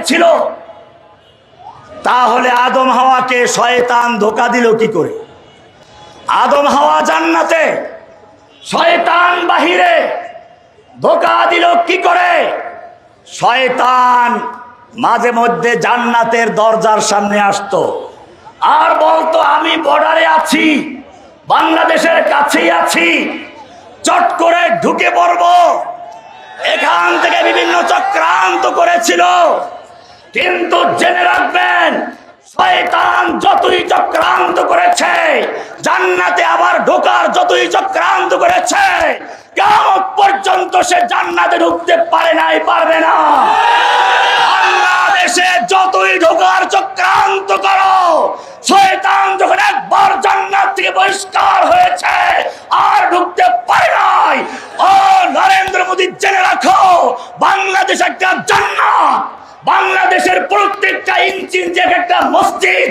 হয়েছিল তাহলে আদম হাওয়াকে শয়তান ধোকা দিল কি করে? আদম হাওয়া জান্নাতে, শয়তান বাহিরে ধোকা দিল কি করে? শয়তান মাঝে মধ্যে জান্নাতের দরজার সামনে আসতো। আর বলতো, আমি বর্ডারে আছি, বাংলাদেশের কাছেই আছি, চট করে ঢুকে পড়ব। এখান থেকে বিভিন্ন চক্রান্ত করেছিল। কিন্তু জেনে রাখবেন, শয়তান যতই চক্রান্ত করেছে, জান্নাতে আবার ঢোকার যতই চক্রান্ত করেছে কেমন পর্যন্ত সে জান্নাতে ঢুকতে পারে নাই, পারবে না। বাংলাদেশে যতই ঢোকার চক্রান্ত করো শয়তান যখন একবার জান্নাত থেকে বহিষ্কার হয়েছে আর ঢুকতে পারে নাই ও নরেন্দ্র মোদী জেনে রাখো বাংলাদেশ একটা জান্নাত বাংলাদেশের একটা মসজিদ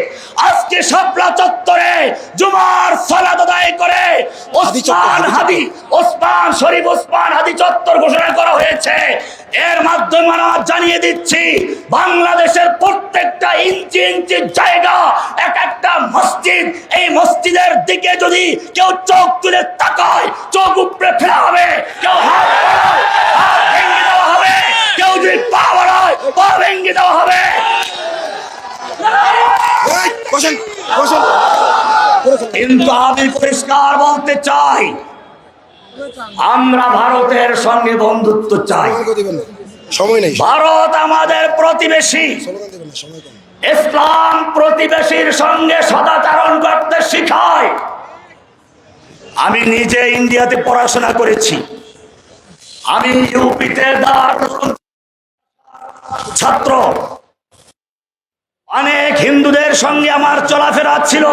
আজকে শাপলা চত্বরে জুমার সালাদ আদায় করে ওসমান হাদি হাদি ওসমান শরীফ ওসমান হাদি চত্বর ঘোষণা করা হয়েছে। এর মাধ্যমে আমরা জানিয়ে দিচ্ছি বাংলাদেশের প্রত্যেকটা ইঞ্চি ইঞ্চি জায়গা এক একটা মসজিদ। এই মসজিদের দিকে যদি কেউ চোখ তুলে তাকায় চোখ উপরে ফেলা হবে। কেউ হাত ভেঙে দেওয়া হবে কেউ যদি পা বাড়ায় পা ভেঙে দেওয়া হবে এই, বসেন বসেন কিন্তু আমি পরিষ্কার বলতে চাই। আমরা ভারতের সঙ্গে বন্ধুত্ব চাই। সময় নেই। ভারত আমাদের প্রতিবেশী। ইসলাম প্রতিবেশীর সঙ্গে সদাচরণ করতে শিখায়। আমি নিজে ইন্ডিয়াতে পড়াশোনা করেছি। আমি ইউপিতে ছাত্র। অনেক হিন্দুদের সঙ্গে আমার চলাফেরা ছিল।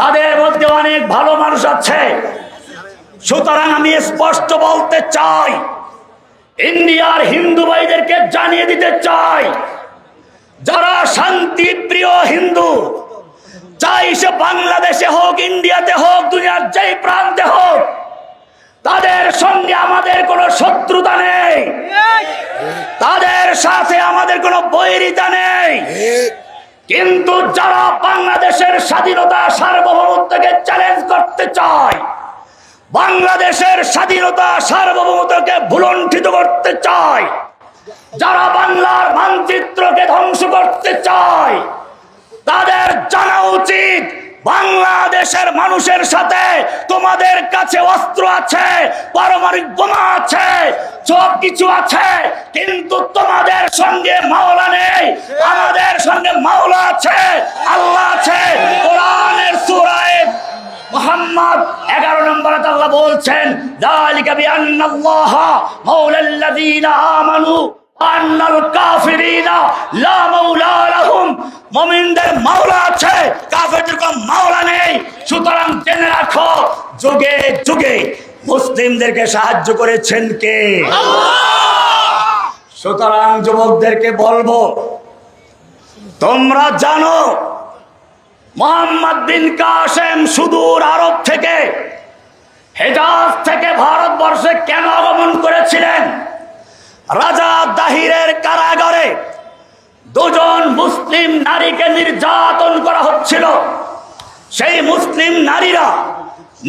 তাদের মধ্যে অনেক ভালো মানুষ আছে। সুতরাং আমি স্পষ্ট বলতে চাই, ইন্ডিয়ার হিন্দু ভাইদেরকে জানিয়ে দিতে চাই, যারা শান্তি প্রিয় হিন্দু, চাই সে বাংলাদেশে হোক, ইন্ডিয়াতে হোক, দুনিয়ার যেই প্রান্তে হোক, তাদের সঙ্গে আমাদের কোনো শত্রুতা নেই। তাদের সাথে আমাদের কোনো বৈরিতা নেই। কিন্তু যারা বাংলাদেশের স্বাধীনতা সার্বভৌমত্বকে চ্যালেঞ্জ করতে চায়, বাংলাদেশের স্বাধীনতা সার্বভৌমত্বকে ভুলণ্ঠিত করতে চায়, যারা বাংলার মানচিত্রকে ধ্বংস করতে চায়, তাদের জানা উচিত বাংলাদেশের মানুষের সাথে তোমাদের কাছে অস্ত্র আছে, পারমাণবিক বোমা আছে সব কিছু আছে, কিন্তু তোমাদের সঙ্গে মাওলা নেই। আমাদের সঙ্গে মাওলা আছে, আল্লাহ আছে। কোরআনের সুরায় মোহাম্মদ এগারো নম্বর আল্লাহ বলছেন, দালিকা বিআন্নাল্লাহ মাওলাল্লাযীনা আমানু। আন্নাল কাফিরিনা লা মাওলা লাহুম। মুমিনদের মাওলা আছে কাফেরদের কোনো মাওলা নেই। সুতরাং জেনে রাখো যুগে যুগে মুসলিমদেরকে সাহায্য করেছেন কে? সুতরাং যুবকদেরকে বলব তোমরা জানো মোহাম্মদ বিন কাসেম সুদূর আরব থেকে হেজাজ থেকে ভারতবর্ষে কেন আগমন করেছিলেন? রাজা দাহিরের কারাগারে দুজন মুসলিম নারীকে নির্যাতন করা হচ্ছিল। সেই মুসলিম নারীরা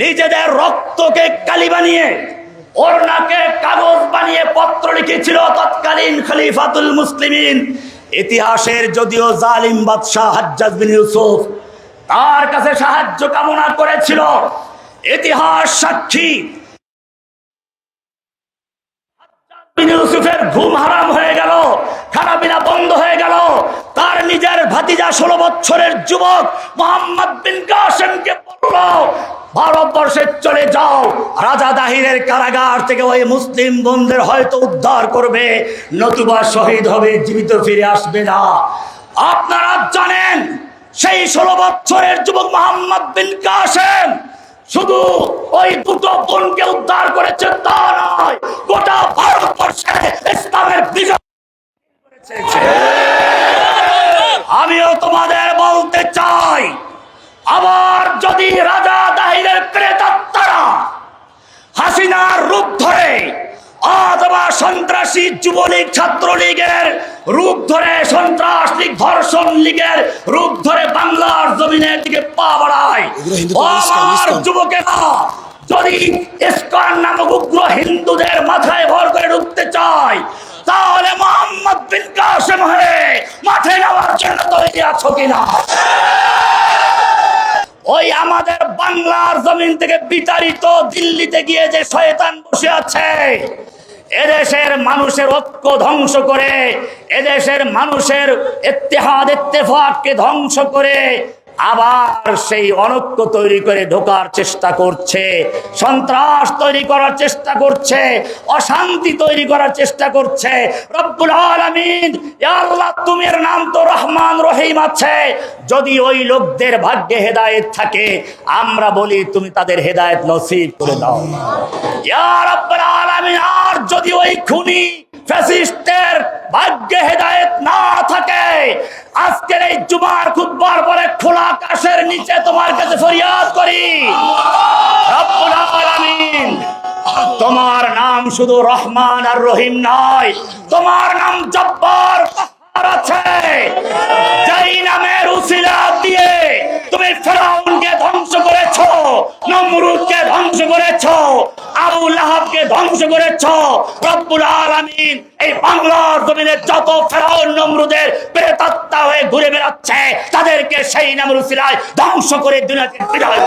নিজেদের রক্তকে কালি বানিয়ে ওরনাকে কাগজ বানিয়ে পত্র লিখেছিল, তৎকালীন খলিফাতুল মুসলিমিন। ইতিহাসের যদিও জালিম বাদশাহ হাজ্জাজ বিন ইউসুফ তার কাছে সাহায্য কামনা করেছিল। ইতিহাস সাক্ষী বিন ইউসুফের ঘুম হারাম হয়ে গেল খারাপিনা বন্ধ হয়ে গেল। তার নিজের ভাতিজা ষোলো বছরের যুবক মোহাম্মদ বিন কাসেমকে বলল ভারতবর্ষে চলে যাও, রাজা দাহিরের কারাগার থেকে ওই মুসলিম বন্ধের হয়তো উদ্ধার করবে, নতুবা শহীদ হবে, জীবিত ফিরে আসবে না। আপনারা জানেন, সেই ষোলো বছরের যুবক মোহাম্মদ বিন কাসেম শুধু ওই দুটো বোনকে উদ্ধার করেছে তা নয়, গোটা ভারতবর্ষে ইসলামের আমিও তোমাদের বলতে চাই, আবার যদি রাজা দাহিরের প্রেতাত্মারা হাসিনার রূপ ধরে অথবা সন্ত্রাসী যুবলীগ ছাত্রলীগের রূপ ধরে সন্ত্রাস লীগ ধর্ষণ লীগের রূপ ধরে বাংলার জমিনের দিকে পা বাড়ায়। যুবকেরা যদি ইস্কন নামক উগ্র হিন্দুদের মাথায় ভর করে ঢুকতে চায় তাহলে মোহাম্মদ বিন কাসেম হয়ে মাঠে নেওয়ার জন্য তৈরি আছো কিনা ওই আমাদের বাংলার জমিন থেকে বিতাড়িত দিল্লিতে গিয়ে যে শয়তান বসে আছে এদেশের মানুষের ঐক্য ধ্বংস করে এদেশের মানুষের ইত্তেহাদ ইত্তেফাককে ধ্বংস করে আবার সেই অনৈক্য তৈরি করে ঢোকার চেষ্টা করছে, সন্ত্রাস তৈরি করার চেষ্টা করছে, অশান্তি তৈরি করার চেষ্টা করছে। রব্বুল আলামিন আল্লাহ, তুমির নাম তো রহমান রহিম আছে। যদি ওই লোকদের ভাগ্যে হেদায়েত থাকে, আমরা বলি তুমি তাদের হেদায়েত নসিব করে দাও। রাব্বুল আলামিন, আর যদি ওই খুনি ফ্যাসিস্টের ভাগ্যে হেদায়েত না থাকে আজকের এই জুমার খুববার পরে খোলা আকাশের নিচে তোমার কাছে ফরিয়াদ করি। তোমার নাম শুধু রহমান আর রহিম নয়, তোমার নাম জব্বার আছে। যেই নামের উসিলা দিয়ে তুমি ফেরাউনকে ধ্বংস করেছ নমরুদকে ধ্বংস করেছ, আবু লাহাবকে ধ্বংস করেছ রব্বুল আলামিন এই বাংলার জমিনে যত ফেরাউন নমরুদের প্রেতাত্মা হয়ে ঘুরে বেড়াচ্ছে, তাদেরকে সেই নমরুদ ধ্বংস করে দুনিয়াতে বিদায়।